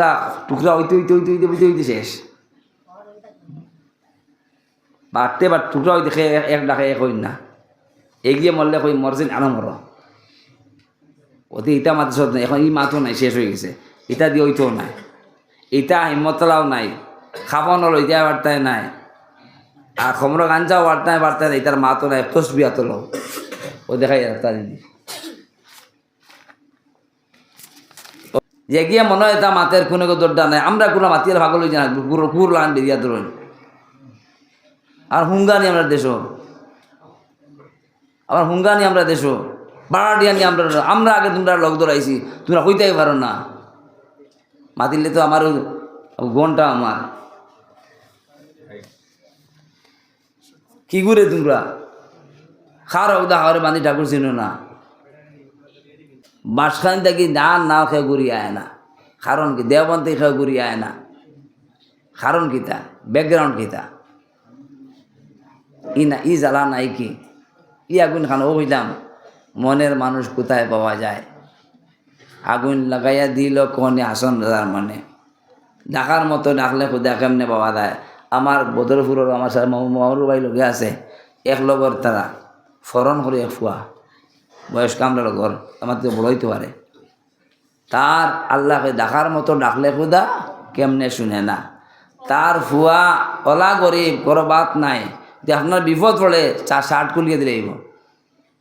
আমরা টুকরা হইতে হইতে হইতে হইতে হইতে হইতে শেষ। বাড়তে বা টুকরা হইতে খেয়ে এক- ডাকে এক হইন না। এগিয়ে মরলে কই মরছেন আরও মর। ওতে ইটা মাথা সব নাই, এখন ই মাথো নাই, শেষ হয়ে গেছে। ইটা দিয়ে ওইটাও নাই। ইটা হিম্মতলাও নাই। খাপনল ইটা বার্তায় নাই। আর খমর গাঞ্জাও বার্তায় বার্তায় নাই, ইটার মাতো নাই তসবিয়া তোলো। ও দেখাই রাস্তা জিনিস যে গিয়ে মনে হয় তা মাতের কোনো দরদা নাই, আমরা কোনো মাতিয়ার ভাগল হয়ে না পুরো পুর লান বেরিয়া ধরুন। আর হুঙ্গানি আমরা দেশ আবার হুঙ্গানি আমরা দেশ বাড়াডিয়ানি আমরা আমরা আগে তোমরা লগ ধরাইছি, তোমরা কইতেই পারো না। মাতিলে তো আমার গনটা আমার। কি করে তোমরা? খার অবদা হাওয়ারে বান্ধি ঠাকুর চিনো না। মাঝখান থেকে ধান না খেয়ে ঘুরি আয় না। কারণ কি? দেওবন্তে খেয়ে ঘুরি আয় না। কারণ কিতা ব্যাকগ্রাউন্ড কিতা ই না ই জ্বালা নাই কি? ই আগুন খান, ও বুঝলাম মনের মানুষ কোথায় পাওয়া যায়? আগুন লাগাইয়া দিল কোনে আসন রাজার মনে। ডাকার মতো ডাকলে খুদা কেমনে পাওয়া যায়? আমার বদরপুরের আমার সাথে মহরু ভাই লগে আছে। এক লগর তারা। ফরন করে এক ফুয়া। বয়স্ক আমরা লগর আমার তো বড় হইতে পারে। তার আল্লাহকে ডাকার মতো ডাকলে খুদা কেমনে শুনে না। তার ফুয়া, অলা গরিব, কোনো বাত নাই। যে আপনার বিপদ পড়ে চা শার্ট কুলিয়ে দিলে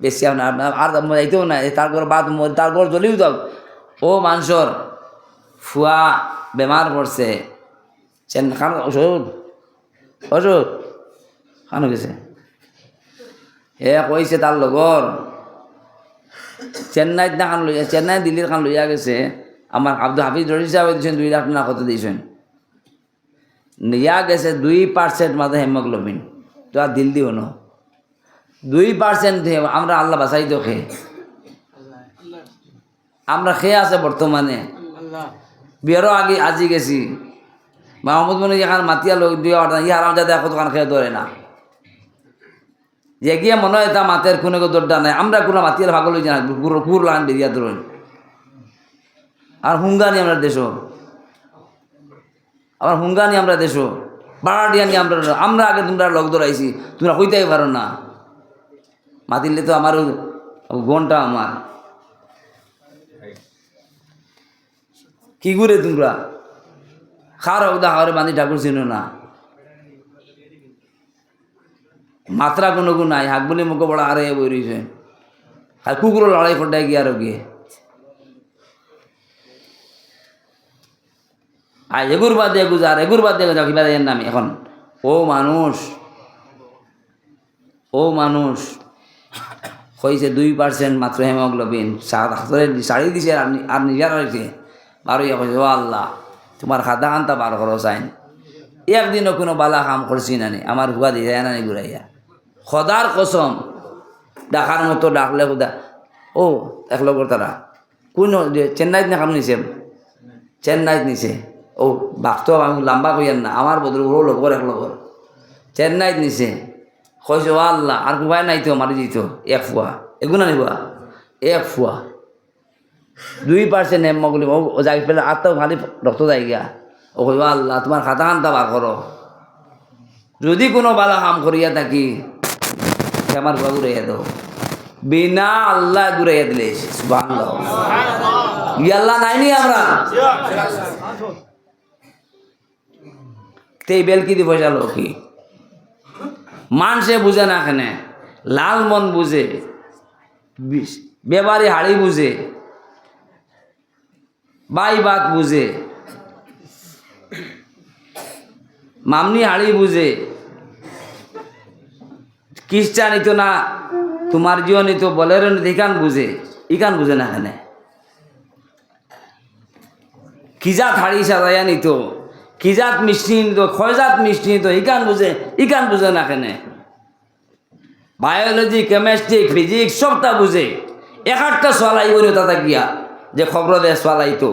বেশি আপনার আর যাইতেও নাই। তার ঘর বাদ তার ঘর জ্বলিও যাও ও মানুষর ফুয়া বেমার পড়ছে। চেন খান, ওষুধ। ওষুধ। খানো গেছে। হে কইছে তার লগর চেন্নাইত না খান লইয়া চেন্নাই দিল্লির খান লইয়া গেছে আমার আব্দুল হাফিজ রশিদ সাহেব দিয়েছেন দুই লাখ না কত দিয়েছেন নিয়া গেছে দুই পার্সেন্ট মাঝে হেমোগ্লোবিন। তো আর দিল দিও দুই পার্সেন্ট আমরা আল্লাহ বাসাই তো খেয়ে আমরা খেয়ে আছে বর্তমানে বিয়েরও আগে আজি গেছি। মাহমুদ মনে এখানে মাতিয়া লোক দিয়ে ইয়ে আরাম যাতে এখন খেয়ে ধরে না। যে গিয়ে মনে হয় তা মাতের কোনো দরদা নাই, আমরা কোনো মাতিয়ার ভাগল হয়ে না পুরো পুর লান বেরিয়া ধরুন। আর হুঙ্গানি আমরা দেশ। আবার হুঙ্গানি আমরা দেশ। বাড়াডিয়ানি আমরা আমরা আগে তোমরা লগ ধরাইছি, তোমরা কইতেই পারো না। মাতিলে তো আমার গনটা আমার। কি করে তোমরা? খার উদা হাওয়ারে বান্ধি ঠাকুর চিনো না। মাত্রা কোনো গুণ নাই। হাক বলে মুখে বড় আরে বই রয়েছে আর কুকুরও লড়াই ফটাই গিয়ে আরও গিয়ে আর এগুর বাদ দিয়ে গুজার এগুর বাদ দিয়ে যাও কিবা এর নামে এখন। ও মানুষ ও মানুষ হয়েছে দুই পার্সেন্ট মাত্র হেমোগ্লোবিন। শাড়ি দিছে আর নিজের হয়েছে বারো ইয়া কইছে, ও আল্লাহ তোমার খাতা খান্তা বার করো চাইন একদিনও কোনো বালা কাম করছি না নি আমার হুয়া দিয়ে যায় না নি ঘুরাইয়া খদার কসম ডাকার মতো ডাকলে খুদা ও, এক লগর তারা কোন চেন্নাইত না কাম নিছে? চেন্নাইত নিছে। ও বাঘতো আমি লম্বা কইয়ান না আমার বদল ও লগর এক লগর চেন্নাইত নিছে। কইছে ও আল্লাহ আর কুবাই নাই তো মারি দিত। এক ফুয়া এগুনা নিবা এক ফুয়া দুই পার্সেন্ট হেমোগ্লোবিন ও যাই পেলে তো খালি রক্ত যাই গিয়া। ও কইবা আল্লাহ তোমার খাতা খান্তা বার করো যদি কোনো বালা কাম করিয়া থাকি আমার ঘুরা ঘুরাইয়া দাও। বিনা আল্লাহ ঘুরাইয়া দিলে ই আল্লাহ নাইনি আমরা? তে বেল কি দিব পয়সা কি? মানুষে বুঝে না এখানে লাল মন বুঝে বেবারি হাড়ি বুঝে, বাই বাত বুঝে, মামনি হাড়ি বুঝে খ্রিস্টান তো না তোমার জীবন তো বলের ইকান বুঝে ইকান বুঝে না এখানে। কিজাত হাড়ি সাজাইয়া নিত কিজাত মিষ্টি নিত খয়জাত মিষ্টি নিত ইকান বুঝে ইকান বুঝে না এখানে। বায়োলজি কেমিস্ট্রি ফিজিক্স সবটা বুঝে। এক একটা সোয়ালাই করে তাতা গিয়া যে খবর দে সোয়ালাই তো।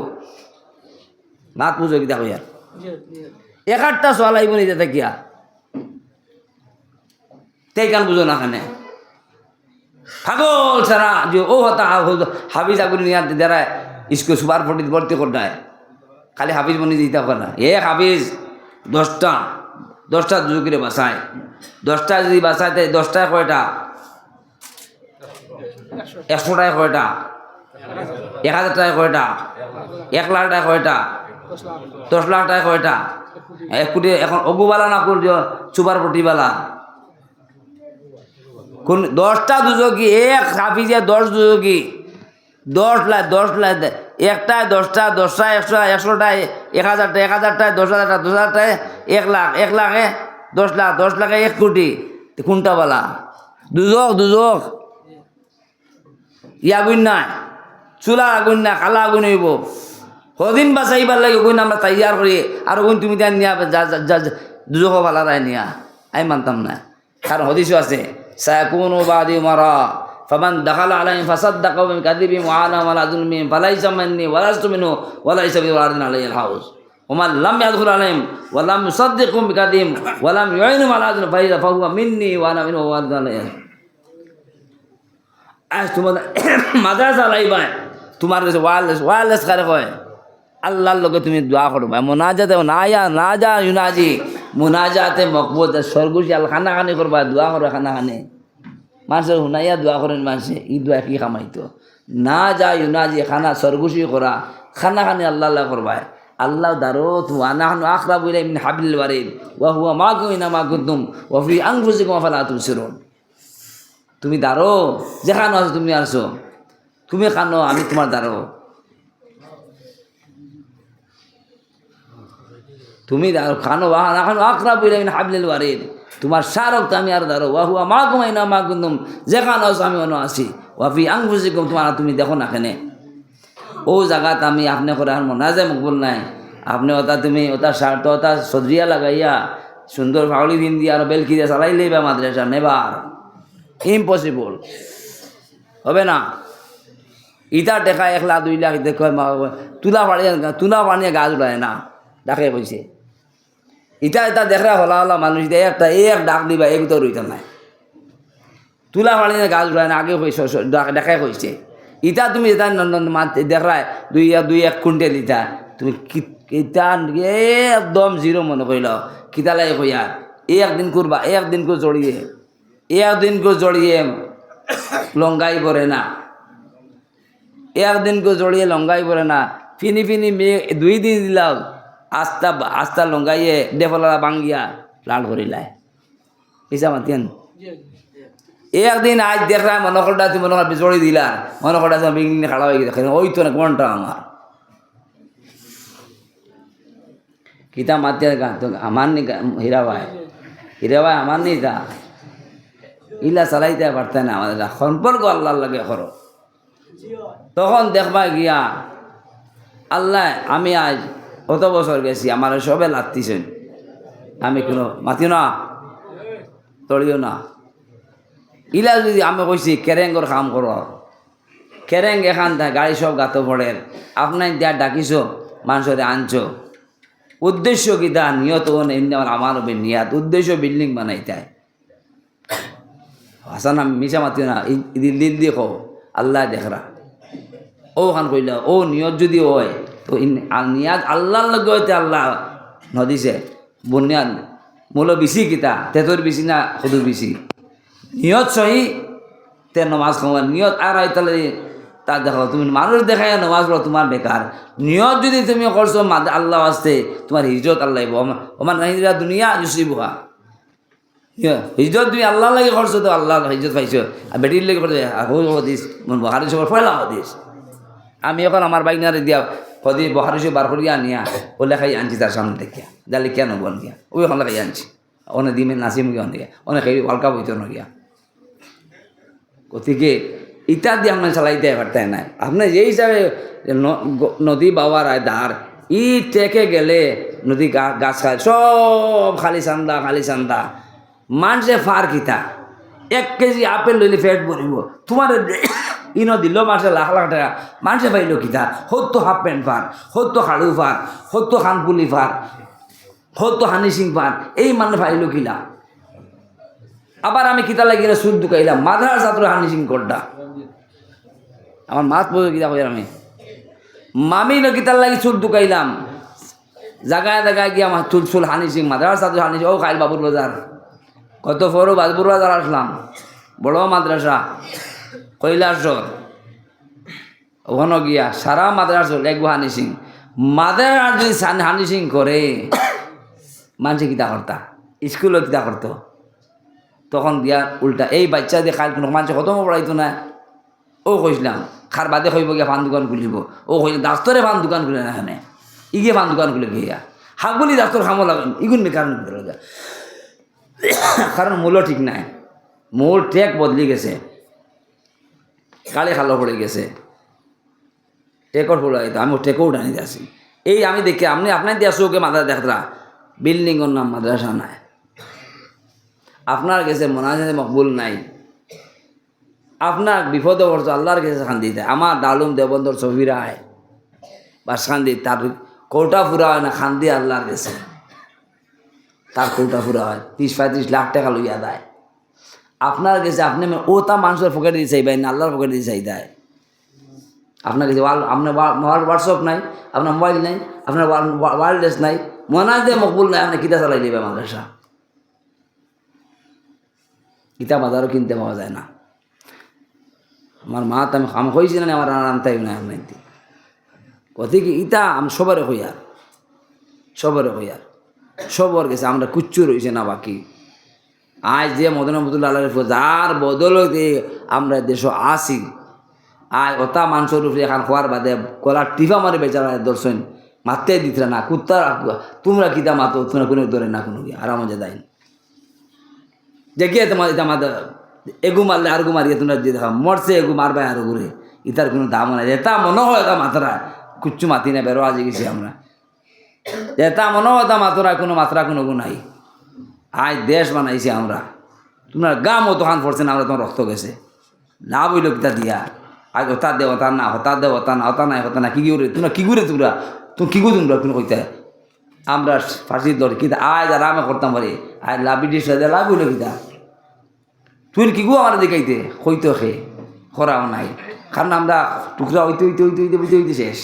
নাত বুঝো কি দেখো ইয়ার এক একটা সোয়ালাই বনি তাতা গিয়া। তাই কান বুঝো না এখানে পাগল সারা যে ও হতা হাবিজ আগুন নিয়ে যারা স্কুল সুপার ফটি ভর্তি করতে খালি হাফিজ মনি দিতে হবে না। এ হাফিজ দশটা দশটা দুজকিরে বাসায় দশটা যদি বাসায় তাই দশটায় কয়টা? একশোটায় কয়টা? এক হাজার টাকায় কয়টা? এক লাখ টাকা কয়টা? দশ লাখ টাকা কয়টা? এক কোটি, এখন অগুবালা না কোন সুপার পটিবালা কোন দশটা দুজকি এক হাফিজে দশ দুজকি দশ লাখ দশ লাখ একটায় দশটা দশটা একশো, একশোটায় এক হাজারটা এক হাজারটায় দশ হাজারটা দশ হাজারটায় এক লাখ, এক লাখে দশ লাখ দশ লাখে এক কোটি। কোনটা বলা? দুজক দুজক ইয়া গুণ নাই। চুলা আগুন না কালা আগুন হইব। সদিন বাঁচাইবার লাগে গুণ আমরা তৈয়ার করি। আর গুণ তুমি তাই নিয়া দুজক রায় নিয়া। আমি মানতাম না। কারণ হদিসও আছে। সায়াকুন বাদি মারা فمن دخل عليهم فصدقوا بكذبهم وعانوا على ظلمهم فليس مني ولست منه وليس بوارد عليه الحوض ومن لم يدخل عليهم ولم يصدقهم بكذبهم ولم يعينهم على ظلم فإذا فهو مني وأنا منه وارد عليه আজ তোমার মাদ্রাসা লাইবা তোমার কাছে ওয়ারলেস ওয়ারলেস কারে কয় আল্লাহর লোকে তুমি দোয়া করবা মোনাজাতে না যা না যা ইউনাজি মোনাজাতে মকবুত সরগুজি আল খানা খানি করবা, দোয়া করবা খানা খানি। মানুষের হুনাইয়া দোয়া করেন মানুষে ই দোয়া কি কামাইতো। না যা ইউনাজি, খানা সরগুজি করা, খানা খানি আল্লাহ আল্লাহ করবায়। আল্লাহ দারো তু আনাহানু আখরা বইলে মিন হাবিল বারিদ ওয়া হুয়া মা কুইনা মা কুদ্দুম ওয়া ফি আনফুসিকুম আফালা তুবসিরুন। তুমি দাঁড়ো যেখানে আছো তুমি আসো তুমি খানো, আমি তোমার দাঁড়ো তুমি খানো বাহা না খানো আখরা বইলে আমি হাবলিল বাড়ির তোমার সারক তো আমি আর দাঁড়ো ওয়াহুয়া মা কুমাই না মা কুন্দুম যেখানে আছো আমি অন্য আসি ওয়াফি আংফুসি কম তোমার তুমি দেখো না কেনে। ও জায়গাত আমি আপনি করে আর মনে যায় মকবুল নাই। আপনি ওটা তুমি ওটা শার্ট ওটা সদরিয়া লাগাইয়া, সুন্দর ফাউলি দিন দিয়ে আর বেলকি দিয়ে চালাইলেই বা মাদ্রাসা, নেবার। ইম্পসিবল হবে না? ইটা টেকা এক লাখ দুই লাখ দেখো তুলা পানি, তুলা পানিয়ে গাছ উঠায় না। ডাকে কইছে ইটা এটা দেখরা হলা হলা মানুষ দিয়ে একটা এক ডাক দিবা, এই ভিতর রইতে নাই। তুলা পানিয়ে গাছ উঠায় না আগে কইছে দেখাই কইছে ইটা তুমি এটা দেখরায় দুই এক দুই এক কুইন্টেল ইটা। তুমি ইটা একদম জিরো মনে কইল কিতালাই কইয়া একদিন করবা একদিন করে জড়িয়ে। একদিন কো জড়িয়ে লঙ্গাই পড়ে না। একদিন কো জড়িয়ে লঙ্গাই পড়ে না। ফিনি ফিনি মেয়ে দুই দিন দিলাম আস্তা আস্তা লঙ্গাইয়ে ডেফলা বাঙ্গিয়া লাল করিলায়। পিসা মাতিয়েন? একদিন আজ দেখলাম মনে করটা তুমি মনে কর জড়ি দিলা মনে করটা তুমি বিঘ্নে খাড়া হয়ে গেছে ওই তো না কোনটা আমার কিতা মাতিয়া তো আমার নি হীরা ভাই হীরা ভাই আমার নি তা ইলা চালাইতে পারতে না আমাদের সম্পর্ক আল্লাহর লাগে করো তখন দেখবা গিয়া আল্লাহ আমি আজ কত বছর গেছি, আমার সবে লাগতেছেন আমি কোনো মাতিও না, তড়িও না। ইলা যদি আমি কইছি কেরেঙ্গর কাম করো কেরেং এখান গাড়ি সব গাত পড়ে আপনার যা ডাকিছ মানুষরে আনছ। উদ্দেশ্য কিতা নিয়ত এমনি আমার নিয়াত। উদ্দেশ্য বিল্ডিং বানাইতে হাসান আমি মিশা মাতি না দিন দিন দিয়ে কো আল্লাহ দেখরা ও খান কইল ও নিয়ত যদি হয় তো নিয়াত আল্লাহর লগে হইতে আল্লাহ নদিছে বুনিয়াদ, মূল বেশি কিতা? তেতর বেশি না সদুর বেশি নিয়ত সহি, তে নমাজ খাওয়া নিয়ত আর আইতালে তা দেখো তুমি মানুষ দেখায় নমাজ পড়ো, তোমার বেকার। নিয়ত যদি তুমি করছ আল্লাহ আসতে তোমার হিজত আল্লাহ ওমান হিজরা দুনিয়া জুসিবুহা হিজত তুমি আল্লাহ লাগে করছ, তো আল্লাহ হিজত পাইছো। আর বেটির লাগে করছ হদিস বহারি সবার পয়লা হদিস। আমি এখন আমার বাইক না দিয়া হদি বহারি সব বার করিয়া আনিয়া, ও লেখাই আনছি তার সামনে দেখিয়া। জালি কেন বল গিয়া? ওই এখন লেখাই আনছি। অনেক দিমে নাচিম গিয়া অনেক অনেক ওয়ার্ল্ড কাপ হইতো না গতিকে ইটা দিয়ে আপনার চালাইতে পারতেন নাই। আপনি যে হিসাবে নদী বাবার ধার ই টেকে গেলে নদী গাছ খায়, সব খালি চান্দা খালি চান্দা মানুষে ফার কিতা? এক কেজি আপেল লইলে ফেট ভরিব। তোমার ইনো দিল মাসে লাখ লাখ টাকা। মানুষে পাইল কিতা সত্য হাফ প্যান্ট ফার সত্য খাড়ু ফার সত্য খানপুলি ফার সত্য হানি সিং ফার এই মানুষ পাইল কিলা আবার আমি কিতা লাগিয়ে সুদ ঢুকাইলাম মাধার ছাত্র হানি সিং কোড্ডা আমার মাছ পড়ে কিতা কই আমি। মামি ন কিতার লাগি সুদ ঢুকাইলাম। জায়গায় জায়গায় গিয়ে আমার চুল চুল হানি সিং মাদ্রাসা তো হানি ও খাইল বাবুর বাজার কত ফরো বাবুর বাজার আসলাম। বড় মাদ্রাসা কৈলাসর ওখানে গিয়া সারা মাদ্রাসা একগু হানিসিং। মাদ্রাস যদি সান- হানিসিং করে মানুষে কিতা করতা? স্কুলে কিতা করতো? তখন দিয়া উল্টা, এই বাচ্চা দিয়ে খাইল কোনো মানুষ কত পড়াইতো না ও কইসলাম খার বাদে কইব গিয়া পান দোকান খুলিব। ও কইল ডাক্তরে পান দোকান খুলে না এখানে ইগে পান দোকান খুলে গিয়া। হাগুলি ডাক্তর খামো লাগান ইগুন কারণ কারণ মূল্য ঠিক নাই। মূল ট্রেক বদলি গেছে। কালে খালো পড়ে গেছে। টেকর পড়ে তো আমি টেকও উঠানি আসি। এই আমি দেখি, আপনি আপনার দিয়ে ওকে মাদ্রাসা দেখতরা বিল্ডিংয়ের নাম মাদ্রাসা নাই। আপনার কাছে মনাজাতে মকবুল নাই। আপনার বিপদ বর্ষ আল্লাহর কাছে শান্তি দেয়। আমার ডালুম দেবন্দর ছবিরা হয় বা শান্তি, তার কৌটা ফুরা হয় না, শান্তি আল্লাহর কাছে। তার কৌটা ফুরা হয়, তিরিশ পঁয়ত্রিশ লাখ টাকা লইয়া দেয়। আপনার কাছে আপনি ও তা মানুষের পকেটে দিয়ে চাইবেন আল্লাহর পকেটে দিয়ে চাই দেয়। আপনার কাছে আপনার হোয়াটসঅ্যাপ নাই, আপনার মোবাইল নাই, আপনার ওয়ারলেস নাই মনাজে মকবুল নাই, আপনি কিতা চালাই দেবে মাদ্রাসা। কিতাব বাজারও কিনতে পাওয়া যায় না। আমার মা তো আমি কাম হয়েছি না, আমার আরাম তাই না, আমি কতি কি, ইতা আমি সবারে হইয়ার সবারে হইয়ার। সবর গেছে, আমরা কুচ্চু রয়েছে না বাকি। আজ যে মদন মতুল্লাহ যার বদলতে আমরা দেশ আসি আয় ওটা মানুষের উপরে এখন খোয়ার বাদে কলার টিফা মারে বেচারা দর্শন। মারতে দিত না কুত্তার তোমরা কিতা মাতো, তোমরা কোনো ধরে না কোনো আরাম যে দেয় যে গিয়ে তোমার এটা আমাদের এগু মারলে আর গু মারিয়ে তোমরা দিয়ে দেখা মরছে এগু মারবে আর ঘুরে ইতার কোনো দাম নাই। এটা মনে হয় এটা মাত্রা, কুচ্ছু মাতি না বেরো আজে গেছি আমরা। এটা মনে হয় এটা মাত্রা, কোনো মাত্রা, কোনো গু নাই। আজ দেশ বানাইছি আমরা। তোমরা গা মতো হান পড়ছে না, আমরা তোমার রক্ত গেছে। না হইল কিতা দিয়া? আজ হতা দে, হতা না, হতা দে, হতা না, হতা নাই, হতা না কি করে তোমরা কি করে তোমরা? তুমি কি করে তোমরা কোনো কইতে আমরা ফাঁসি দর কিতা? আজ আর আমি করতাম পারি। আজ লাভি ডিস লাভ হইল কিতা? তুই কি গো আমার দেখাইতে? হইতো খে করাও নাই। কারণ আমরা টুকরা হইতে হইতে হইতে হইতে হইতে হইতে শেষ।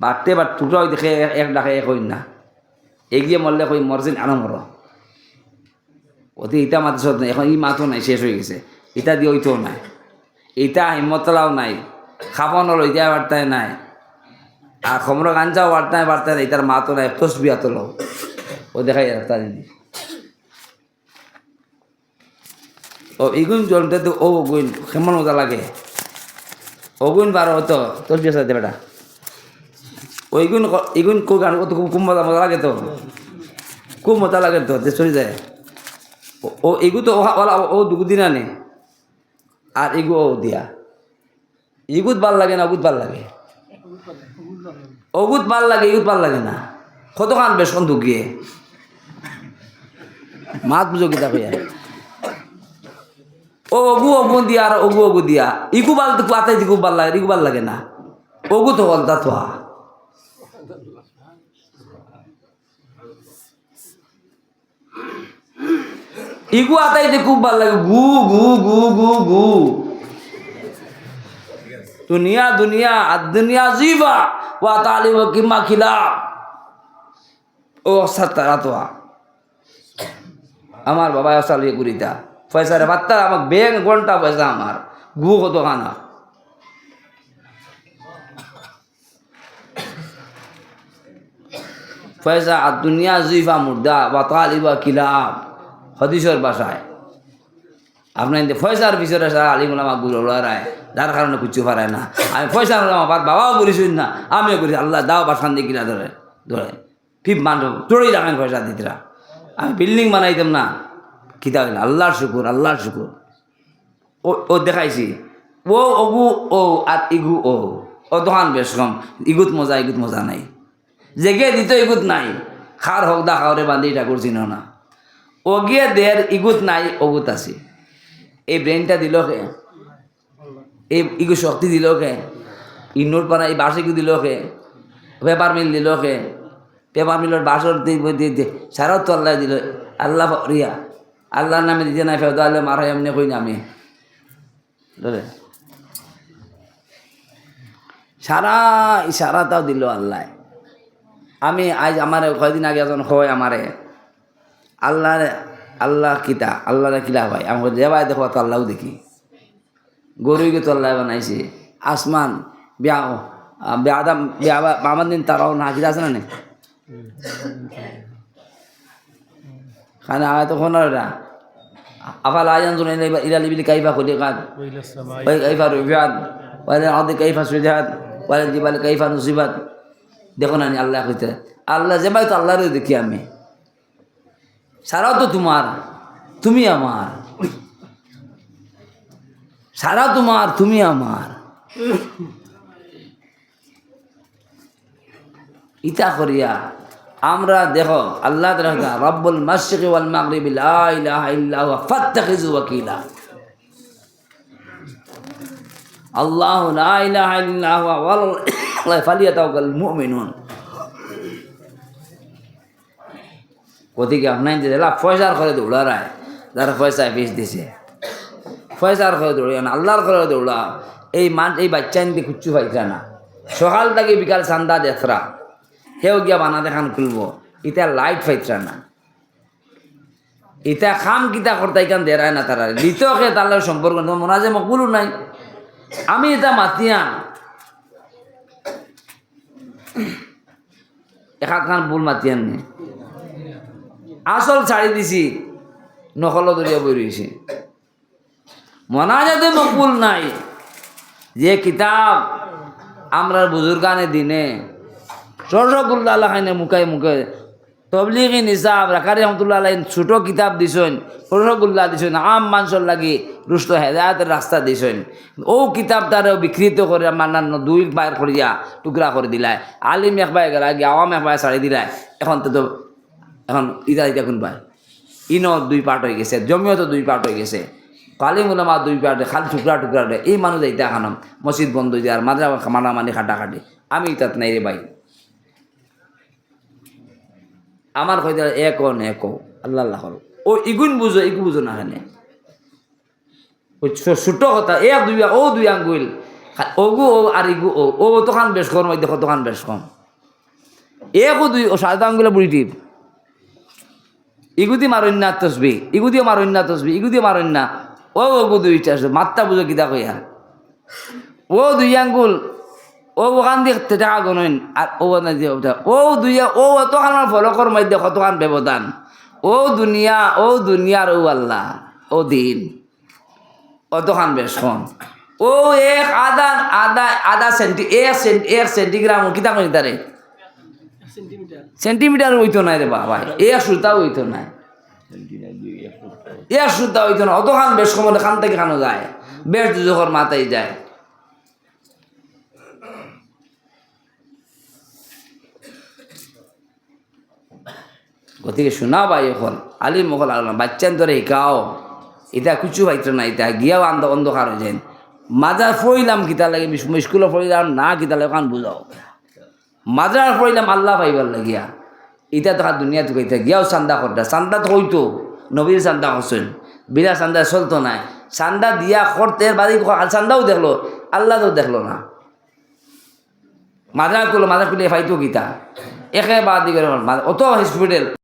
বাড়তে বা টুকরা হইতে এক ডাকে এক হইন না। এগিয়ে মরলে কই মরছেন আনো মর। অতি ইটা নাই, এখন ই মাথো নাই, শেষ হয়ে গেছে। ইটা দিয়ে হইতেও নাই। ইটা হিম্মতলাও নাই খাব খাপনল ইটা বার্তায় নাই। আর খমর গাঞ্জাও বার্তায় বার্তায় নাই ইটার মাতো নাই তসবি আতল ও দেখাই রাস্তা দিদি ও ইগুন জলতে তো ও গুণ কেমন মজা লাগে? অগুন বারো হতো তসবি আছে বেটা। ওইগুন ইগুন কো গান কত খুব মজা মজা লাগে তো। খুব মজা লাগে তো, যে চলে যায়। ও- এগু তো ওলা ও দুগু দিনা নে আর এগু ও দিয়া। ইগুত ভালো লাগে না অগুত ভালো লাগে। অগুত ভালো লাগে, ইগুত ভালো লাগে না। কত খান বেসন ঢুকিয়ে মাত বুঝো কিতা কইয়া। ও অগু অগু দিয়া আর অগু অগু দিয়া। ইগু বাল তো পাতাই ভালো লাগে, ইগু ভালো লাগে না। অগু তো হল তো ইগু আতাইতে খুব ভালো লাগে। গু গু গু গু গু। দুনিয়া দুনিয়া আর দুনিয়া জিবা। ওয়া তালিব কিমা খিলা। ও সাত্তারা তো আমার বাবা চালিয়ে করিতা পয়সা রে বাত্তা আমাকে বেগ ঘণ্টা পয়সা আমার। গু কত খানা পয়সা আর দুনিয়া জুইফা মুর্দা বা তালিবা কিলাব হদিসর বাসায় আপনার যে পয়সার পিছনে সারা আলিমুল আমারগুলো লড়ায়, যার কারণে কুচু পারায় না। আমি পয়সা আমার বাবাও বলিস না, আমিও করি আল্লাহ দাও বা শান্তি কিনা ধরে ধরে। ফিপ মানুষ তোরই রাখেন পয়সা দিতরা। আমি বিল্ডিং বানাইতাম না, কিতা হইল? আল্লাহর শুকুর আল্লাহর শুকুর। ও ও দেখাইছি। ও অগু ও, আর ইগু, ও। ও দোকান বেশ কম, ইগুত মজা ইগুত মজা নাই। জেগে দিত ইগুত নাই। খার হোক দা খাওয়ারে বান্ধি ঠাকুর চিন না। ও গিয়ে দের ইগুত নাই, অগুত আছে। এই ব্রেনটা দিল কে এই ইগু শক্তি দিল কে ইনোর পানা এই বার্ষিক দিল কে পেপার মিল দিল কে পেপার মিলের বাসর সারাও তো আল্লাহ দিল। আল্লাহ রিয়া আল্লাহর নামে দিতে নাই ফেরত আল্লাহ মারা এমনি কই নামে। সারা ইশারাটাও দিল আল্লাহ। আমি আজ আমার কয়দিন আগে একজন হয় আমারে। আল্লাহরে আল্লাহ কিতা? আল্লাহরে কিলা ভাই আমাকে যেবাই দেখো তো আল্লাহও দেখি। গরুকে তো আল্লাহ বানাইছে। আসমান বিয়া বেআদাম আমার দিন তারাও না কিতা আছে না খানা আয় তখন আর আফাল আয়ান শুনে ইলা লিবিল কাইফা খুলি কাদ। কাইফা রুফিয়াত ওয়াল আদি কাইফা সুজাত ওয়াল জিবাল কাইফা নুসিবাত। দেখো না আল্লাহ কইতে, আল্লাহ যে ভাই তো আল্লাহরে দেখি আমি। সারাও তো তোমার, তুমি আমার। সারা তোমার, তুমি আমার। ইতা করিয়া আমরা দেখো, আল্লাহ রব্বুল মাশরিকি ওয়াল মাগরিবি লা ইলাহা ইল্লা হুয়া ফাত্তাখিযু ওয়াকিলা। আল্লাহ লা ইলাহা ইল্লা হুয়া ওয়াল ফালিয়াতাওয়াক্কাল মুমিনুন ওদিকে আপনার যে এলা পয়সার করে দৌড়ারায় যারা পয়সা বেশ দিছে। পয়সার করে দৌড়ে না আল্লাহর করে দৌড়া এই মান এই বাচ্চা নিতে কুচ্ছু পাইছে না সকাল থেকে বিকাল চান্দা দেখরা হেও গিয়া বানা দেখান খুলব। ইটা লাইট পাইছে না। ইটা খাম কিতা করতে ইকান দেরায় না তারা দ্বিতীয়কে তার সম্পর্ক মনে আছে মকবুলও নাই। আমি এটা মাতিয়া একাত খান ভুল মাতিয়ান নি আসল ছাড়ি দিছি নকল দরিয়া বই রয়েছে মনাজাতে মকবুল নাই, যে কিতাব আমরা বুজুর্গানে দিনে সরসগুল্লা আল্লাহ মুখে মুখে তবলিগি নিসাব রাখারি রহমতুল্লাহ আলাই ছোটো কিতাব দিছেন সরসগুল্লা দিছেন, আম মানুষের লাগি দুষ্ট হেদায়তের রাস্তা দিছেন ও কিতাব তার বিকৃত করে মান্নান্ন দুই বাইর করিয়া টুকরা করে দিলায় আলিম এক বাই গেলা গিয়ে আওয়াম এক বাই ছাড়ি দিলায় এখন তো এখন ইটা ইটা কোন পায় ইনও দুই পার্ট হয়ে গেছে জমিও তো দুই পার্ট হয়ে গেছে। কালিম উলামা দুই পার্টে খালি টুকরা টুকরা এই মানুষ এইটা খানাম মসজিদ বন্ধ হয়ে যায় আর মাদ্রা মানামানি খাটাখাটি আমি তাত নাই রে ভাই। আমার কইতে এক এক আল্লাহ আল্লাহ ও ইগুন বুঝো ইগু বুঝো না ছো- ছোট কথা এক দুই ও দুই আঙ্গুল। ওগু, ও আর ইগু, ও ও তোখান বেশ কম, ওই দেখো তোখান বেশ কম। একও দুই, ও সাদা আঙ্গুলে বুড়ি টিপ। ইগুদি মারণ্যা তসবি ইগুদিও মারণ্যা তসবি ইগুদিও মারণ্যা ও ওগু দুইটা মাত্রা বুঝো কিতা কইয়া। ও দুই আঙ্গুল, ও ওখান দিয়ে টাকা গণইন, আর ও না দিয়ে ও দুই ও অতখান ফলকর মধ্যে কতখান ব্যবধান। ও দুনিয়া, ও দুনিয়ার ও আল্লাহ, ও দিন। অতখান বেশ কম ও এক আধা আধা আধা সেন্টি, এক সেন্টি এক সেন্টিগ্রাম কিতা কই তারে সেন্টিমিটার হইতো নাই রে বাবা এক সুতা হইতো নাই। এক সুতা হইতো না অতখান বেশ কম খান থেকে খানো যায়। বেশ দুজোর মাথায় যায়। গতিকে শোনা ভাই এখন আলি মকল আলাম, বাচ্চান ধরে শিকাও। এটা কিছু পাইতো না এটা গিয়াও আন্ধ অন্ধকার হয়ে যায় মাজার ফইলাম কিতা লাগে স্কুলে ফইলাম না, কিতা লাগে কান বুঝাও মাদ্রার ফইলাম আল্লাহ পাইবার লাগিয়া। এটা তো দুনিয়া তো কইতে গিয়াও চান্দা করতা চান্দা তো হইতো নবীর চান্দা করছেন বিনা চান্দা চলতো না চান্দা দিয়া করতে বাড়ি চান্দাও দেখল আল্লাহ তো দেখল না। মাদ্রা করল মাদ্রা করলে ফাইতো গীতা একে বাদ দিকে অত হসপিটাল